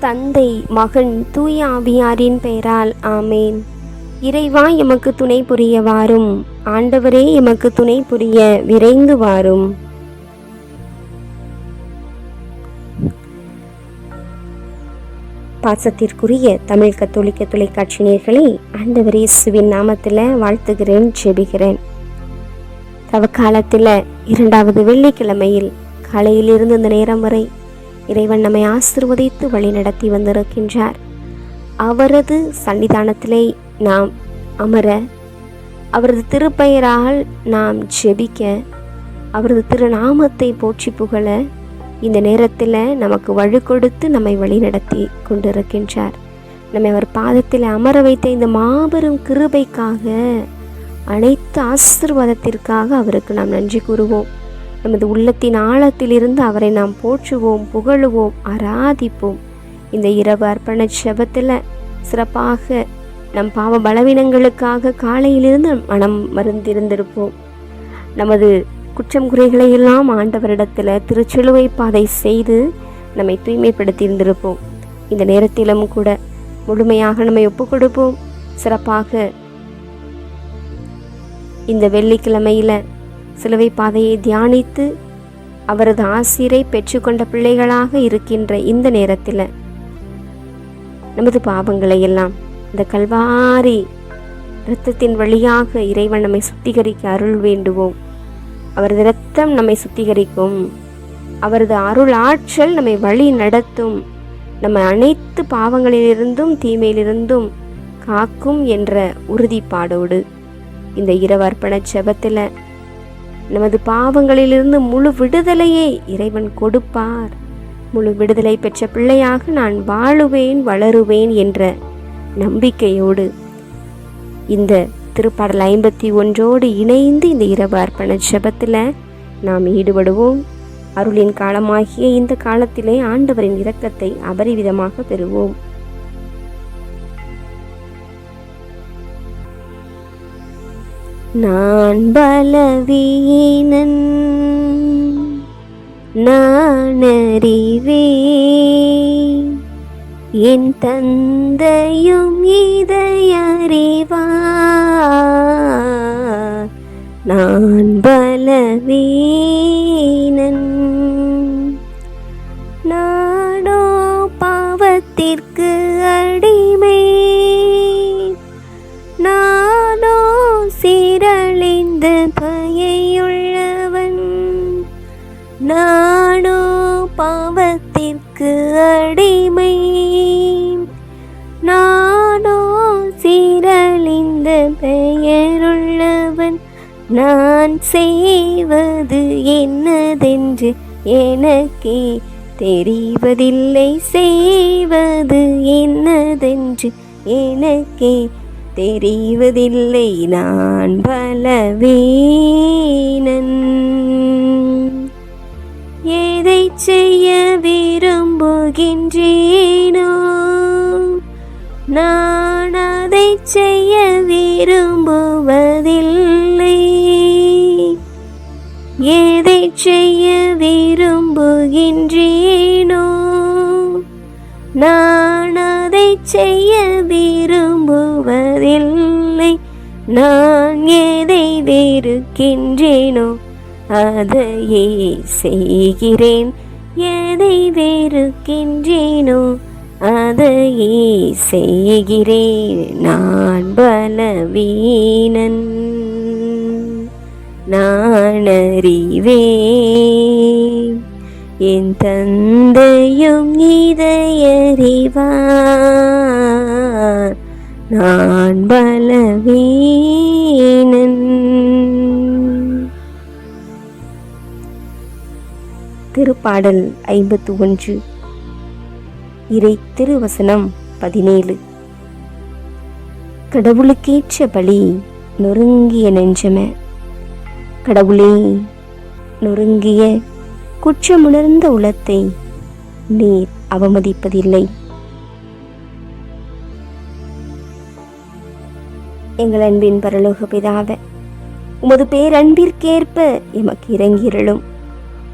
தந்தை மகன் தூய ஆவியாரின் பெயரால் ஆமேன். இறைவா எமக்கு துணை புரிய வாரும் ஆண்டவரே எமக்கு துணை புரிய விரைந்து வாரும் பாசத்திற்குரிய தமிழ் கத்தோலிக்க தொலைக்காட்சி நேர்களை ஆண்டவர் இயேசுவின் நாமத்தில் வாழ்த்துகிறேன் ஜெபிக்கிறேன். தவக்காலத்தில் இரண்டாவது வெள்ளிக்கிழமையில் காலையிலிருந்து இந்த நேரம் வரை இறைவன் நம்மை ஆசிர்வதித்து வழி நடத்தி வந்திருக்கின்றார். அவரது சன்னிதானத்திலே நாம் அமர அவரது திருப்பெயரால் நாம் ஜெபிக்க அவரது திருநாமத்தை போற்றி புகழ இந்த நேரத்தில் நமக்கு வழி கொடுத்து நம்மை வழிநடத்தி கொண்டிருக்கின்றார். நம்மை அவர் பாதத்தில் அமர வைத்த இந்த மாபெரும் கிருபைக்காக அனைத்து ஆசிர்வாதத்திற்காக அவருக்கு நாம் நன்றி கூறுவோம். நமது உள்ளத்தின் ஆழத்திலிருந்து அவரை நாம் போற்றுவோம் புகழுவோம் ஆராதிப்போம். இந்த இரவு அர்ப்பண செபத்தில் சிறப்பாக நம் பாவ பலவீனங்களுக்காக காலையிலிருந்து மனம் மருந்திருந்திருப்போம். நமது குற்றம் குறைகளை எல்லாம் ஆண்டவரிடத்தில் திருச்சிலுவை பாதை செய்து நம்மை தூய்மைப்படுத்தியிருந்திருப்போம். இந்த நேரத்திலும் கூட முழுமையாக நம்மை ஒப்புக் கொடுப்போம் சிறப்பாக இந்த வெள்ளிக்கிழமையில் சிலுவை பாதையை தியானித்து அவரது ஆசிரை பெற்றுக்கொண்ட பிள்ளைகளாக இருக்கின்ற இந்த நேரத்தில் நமது பாவங்களை எல்லாம் இந்த கல்வாரி இரத்தத்தின் வழியாக இறைவன் நம்மை சுத்திகரிக்க அருள் வேண்டுவோம். அவரது இரத்தம் நம்மை சுத்திகரிக்கும். அவரது அருள் ஆற்றல் நம்மை வழி நடத்தும். நம்ம அனைத்து பாவங்களிலிருந்தும் தீமையிலிருந்தும் காக்கும் என்ற உறுதிப்பாடோடு இந்த இரவு அர்ப்பண செபத்தில் நமது பாவங்களிலிருந்து முழு விடுதலையை இறைவன் கொடுப்பார். முழு விடுதலை பெற்ற பிள்ளையாக நான் வாழுவேன் வளருவேன் என்ற நம்பிக்கையோடு இந்த திருப்பாடல் ஐம்பத்தி ஒன்றோடு இணைந்து இந்த இரவு அர்ப்பண ஜெபத்தில் நாம் ஈடுபடுவோம். அருளின் காலமாகிய இந்த காலத்திலே ஆண்டவரின் இரக்கத்தை அபரிவிதமாக பெறுவோம். நான் பலவீனன் நான் அறிவே என் தந்தையும் இதை இதையறிவார் நான் பலவீனன் செய்வதென்று எனக்கே தெரிவதில்லை. செய்வது என்னதென்று எனக்கே தெரிவதில்லை. நான் பலவீனன். எதை செய்ய விரும்புகின்றேனோ நான் அதை செய்ய நான் அதை செய்ய விரும்புவதில்லை. நான் எதை வெறுக்கின்றேனோ அதையே செய்கிறேன். எதை வெறுக்கின்றேனோ அதையே செய்கிறேன். நான் பலவீனன் நான் அறிவேன். என் தந்தையும் இதயறிவார் நான் பலவீனன். திருப்பாடல் ஐம்பத்து ஒன்று. இறை திருவசனம் பதினேழு. கடவுளுக்கேற்ற பலி நொறுங்கிய நெஞ்சமே. கடவுளே நொறுங்கிய குற்றமுணர்ந்த உளத்தை நீர் அவமதிப்பதில்லை. எங்கள் அன்பின் பரலோக பிதாவ உமது பேரன்பிற்கேற்ப எமக்கு இறங்கியிருளும்.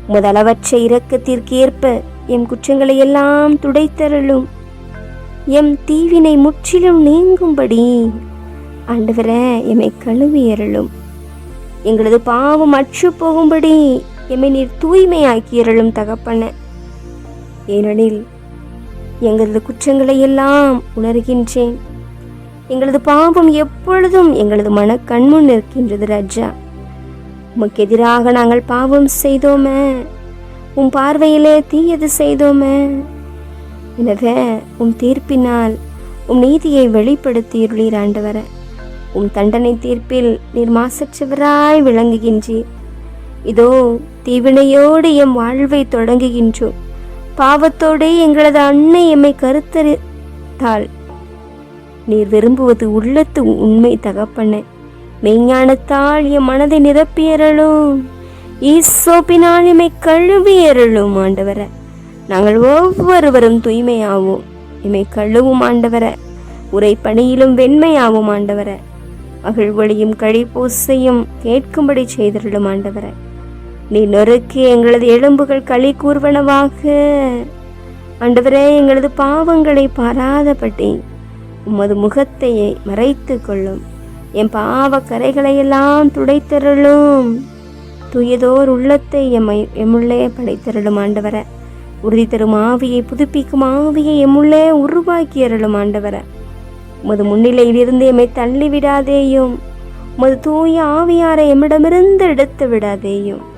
உமது அளவற்ற இரக்கத்திற்கேற்ப எம் குற்றங்களை எல்லாம் துடைத்தருளும். எம் தீவினை முற்றிலும் நீங்கும்படி ஆண்டவர எம்மை கழுவியருளும். எங்களது பாவம் அற்று போகும்படி எம்மை நீர் தூய்மையாக்கியருளும் தகப்பன. ஏனெனில் எங்களது குற்றங்களை எல்லாம் உணர்கின்றேன். எங்களது பாவம் எப்பொழுதும் எங்களது மன கண்முன் நிற்கின்றது ரஜா. உமக்கு எதிராக நாங்கள் பாவம் செய்தோமே. உன் பார்வையிலே தீயது செய்தோமே. எனவே உன் தீர்ப்பினால் உம் நீதியை வெளிப்படுத்தியுள்ளீர் ஆண்டவர. உம் தண்டனை தீர்ப்பில் நீர் மாசற்றவராய் விளங்குகின்றீர். இதோ தீவினையோடு எம் வாழ்வை தொடங்குகின்றோம். பாவத்தோடே எங்களது அன்னை எம்மை கருத்தரித்தாள் நீர் விரும்புவது உள்ளத்து உண்மை தகப்பன. மெய்ஞானத்தால் என் மனதை நிரப்பியறலும் ஈசோப்பினால் எம்மை கழுவியறலும் ஆண்டவர. நாங்கள் ஒவ்வொருவரும் தூய்மையாவோம். எம்மை கழுவும் ஆண்டவர. உரை பணியிலும் வெண்மையாவும் ஆண்டவர. மகிழ்வழியும் கழிப்பூசையும் கேட்கும்படி செய்தருளும் ஆண்டவர. நீ நொறுக்கி எங்களது எலும்புகள் களி கூர்வனவாக. ஆண்டவரே எங்களது பாவங்களை பாராதபடி உமது முகத்தையே மறைத்து கொள்ளும் என் பாவ கரைகளையெல்லாம் துடைத்தருளும். தூயதோர் உள்ளத்தை எம்மை எம்முள்ளே படைத்தருளும் ஆண்டவர. உறுதி தரும் ஆவியை புதுப்பிக்கும் ஆவியை எம்முள்ளே உருவாக்கி அருளும் ஆண்டவர. உமது முன்னிலையில் இருந்து எம்மை தள்ளி விடாதேயும் உமது தூய ஆவியாரை எம்மிடமிருந்து எடுத்து விடாதேயும்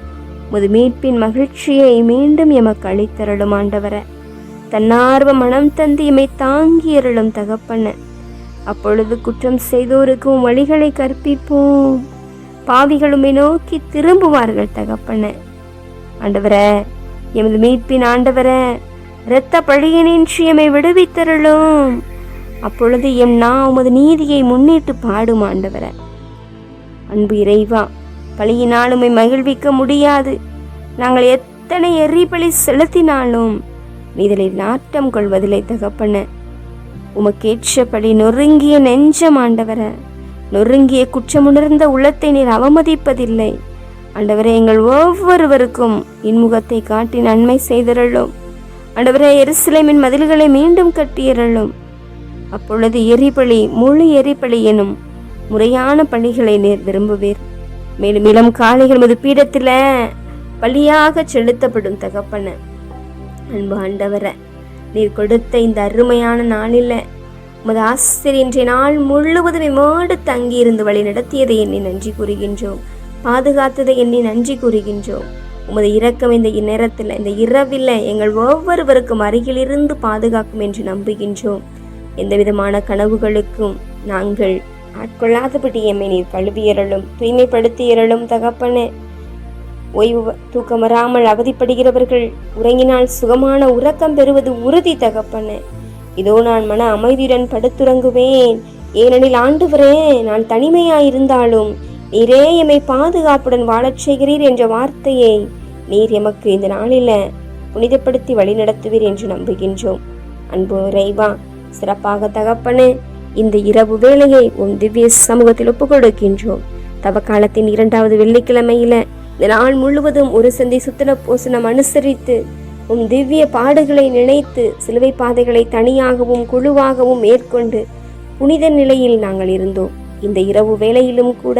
உமது மீட்பின் மகிழ்ச்சியை மீண்டும் எமக்கு அளித்தருளும் ஆண்டவர. தன்னார்வ மனம் தந்து எம்மை தாங்கி அருளும் தகப்பன. அப்பொழுது குற்றம் செய்தோருக்கும் வழிகளை கற்பிப்போம். பாவிகளுமே நோக்கி திரும்புவார்கள் தகப்பன. ஆண்டவர எமது மீட்பின் ஆண்டவர இரத்த பழியினின்றி எம்மை விடுவித்தருளும். அப்பொழுது எம் நான் உமது நீதியை முன்னிட்டு பாடும் ஆண்டவர. அன்பு இறைவா பழியினால் உம்மை மகிழ்விக்க முடியாது. நாங்கள் எத்தனை எரிபலி செலுத்தினாலும் இதில் நாட்டம் கொள்வதில்லை தகப்பன. உமக்கேற்றபடி நொறுங்கிய நெஞ்சம் ஆண்டவர நொறுங்கிய குற்றமுணர்ந்த உள்ளத்தை நீர் அவமதிப்பதில்லை. ஆண்டவரே எங்கள் ஒவ்வொருவருக்கும் இன்முகத்தை காட்டி நன்மை செய்திரளும். ஆண்டவரே எருசலேமின் மதில்களை மீண்டும் கட்டியறலும் அப்பொழுது எரிபலி முழு எரிபலி எனும் முறையான பணிகளை நேர் விரும்புவீர். மேலும் இளம் காளைகள் மது பீடத்தில் பலியாக செலுத்தப்படும் தகப்பன. அன்பு ஆண்டவர நீர் கொடுத்த இந்த அருமையான நாளில் உமது ஆசிரியர் இன்றைய நாள் முழுவதும் எம்மோடு தங்கியிருந்து வழி நடத்தியதை எண்ணி நன்றி கூறுகின்றோம். பாதுகாத்ததை எண்ணி நன்றி கூறுகின்றோம். உமது இரக்கம் இந்த நேரத்தில் இந்த இரவில் எங்கள் ஒவ்வொருவருக்கும் அருகிலிருந்து பாதுகாக்கும் என்று நம்புகின்றோம். எந்த விதமான கனவுகளுக்கும் நாங்கள் ஆட்கொள்ளாதபடி எம்மை நீர் கழுவியறலும் தூய்மைப்படுத்தியறலும் தகப்பனே. ஓய்வு தூக்கம் வராமல் அவதிப்படுகிறவர்கள் உறங்கினால் சுகமான உறக்கம் பெறுவது உறுதி தகப்பனே. இதோ நான் மன அமைதியுடன் படுத்துறங்குவேன். ஏனெனில் ஆண்டுவரே நான் தனிமையாயிருந்தாலும் நீரே எம்மை பாதுகாப்புடன் வாழச் செய்கிறீர் என்ற வார்த்தையை நீர் எமக்கு இந்த நாளில புனிதப்படுத்தி வழிநடத்துவீர் என்று நம்புகின்றோம். அன்பு இறைவா சிறப்பாக தகப்பனே இந்த இரவு வேளையை உன் திவ்ய சமூகத்தில் ஒப்புக் கொடுக்கின்றோம் தவ காலத்தின் இரண்டாவது வெள்ளிக்கிழமையில இந்த நாள் முழுவதும் ஒரு சந்தி சுத்தல போசனம் அனுசரித்து உம் திவ்ய பாடுகளை நினைத்து சிலுவை பாதைகளை தனியாகவும் குழுவாகவும் மேற்கொண்டு புனித நிலையில் நாங்கள் இருந்தோம். இந்த இரவு வேளையிலும் கூட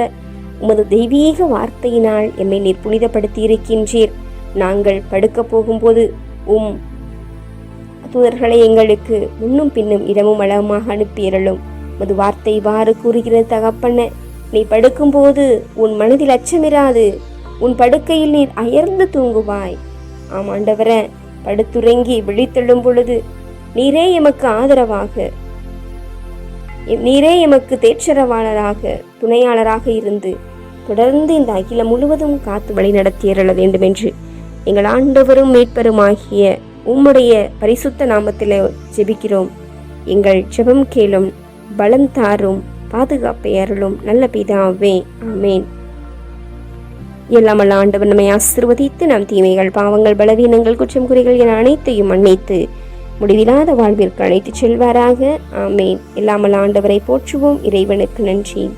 உமது தெய்வீக வார்த்தையினால் எம்மை நீர் புனிதப்படுத்தி இருக்கின்றீர் நாங்கள் படுக்கப் போகும்போது உம் தூதர்களை எங்களுக்கு முன்னும் பின்னும் இடமும் அளவுமாக அனுப்பியறலும் மது வார்த்தை இவ்வாறு கூறுகிறது தகப்பன. நீ படுக்கும்போது உன் மனதில் அச்சமிராது. உன் படுக்கையில் நீர் அயர்ந்து தூங்குவாய். ஆம் ஆண்டவர. படுத்துறங்கி விழித்தெழும் பொழுது நீரே எமக்கு ஆதரவாக நீரே எமக்கு தேற்றரவாளராக துணையாளராக இருந்து தொடர்ந்து இந்த அகிலம் முழுவதும் காத்து வழி நடத்தியறல வேண்டும் என்று எங்கள் ஆண்டவரும் மீட்பருமாகிய உம்முடைய பரிசுத்த நாமத்தில் ஜெபிக்கிறோம். எங்கள் ஜெபம் கேளும் பலம் தாரும் பாதுகாப்பை அருளும் நல்ல பிதாவே ஆமேன். எல்லாமல்ல ஆண்டவர் நம்மை ஆசிர்வதித்து நம் தீமைகள் பாவங்கள் பலவீனங்கள் குற்றம் குறைகள் என அனைத்தையும் மன்னித்து முடிவில்லாத வாழ்விற்கு அழைத்துச் செல்வாராக ஆமேன். எல்லாமல் ஆண்டவரை போற்றுவோம் இறைவனுக்கு நன்றி.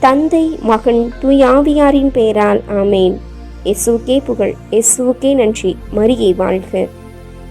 தந்தை மகன் தூயாவியாரின் பெயரால் ஆமேன். எசுகே புகழ் எசுவுக்கே நன்றி. மரியை வாழ்க.